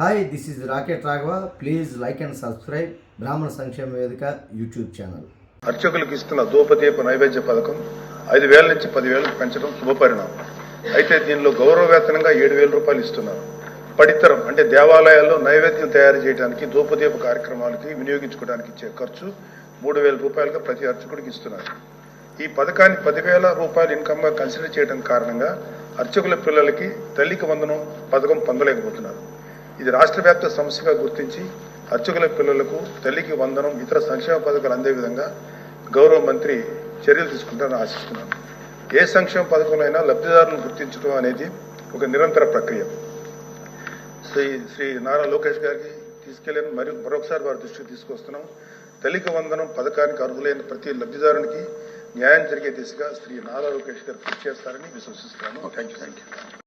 Hi this is rocket Raghava please like and subscribe Brahmana Sankshema Vedika YouTube channel అర్చకులకు ఇస్తున్న ధూపదీప నైవేద్య పథకం ఐదు వేల నుంచి పదివేలకు పెంచడం శుభపరిణామం. అయితే దీనిలో గౌరవ వేతనంగా ఏడు వేల రూపాయలు ఇస్తున్నారు. పడితరం అంటే దేవాలయాల్లో నైవేద్యం తయారు చేయడానికి దూపదీప కార్యక్రమాలకి వినియోగించుకోవడానికి ఇచ్చే ఖర్చు మూడు వేల రూపాయలుగా ప్రతి అర్చకుడికి ఇస్తున్నారు. ఈ పథకాన్ని పదివేల రూపాయలు ఇన్కమ్గా కన్సిడర్ చేయడం కారణంగా అర్చకుల పిల్లలకి తల్లికి వందనం పథకం పొందలేకపోతున్నారు. ఇది రాష్ట్ర వ్యాప్త సమస్యగా గుర్తించి అర్చకుల పిల్లలకు తల్లికి వందనం ఇతర సంక్షేమ పథకాలు అందే విధంగా గౌరవ మంత్రి చర్యలు తీసుకుంటారని ఆశిస్తున్నాను. ఏ సంక్షేమ పథకంలో లబ్ధిదారులను గుర్తించడం అనేది ఒక నిరంతర ప్రక్రియ. శ్రీ శ్రీ నారా లోకేష్ గారికి తీసుకెళ్ళని. మరియు మరొకసారి వారి దృష్టికి తీసుకొస్తున్నాం. తల్లికి వందనం పథకానికి అర్హులైన ప్రతి లబ్ధిదారునికి న్యాయం జరిగే దిశగా శ్రీ నారా లోకేష్ గారు కృషి చేస్తారని విశ్వసిస్తున్నాను. Thank you thank you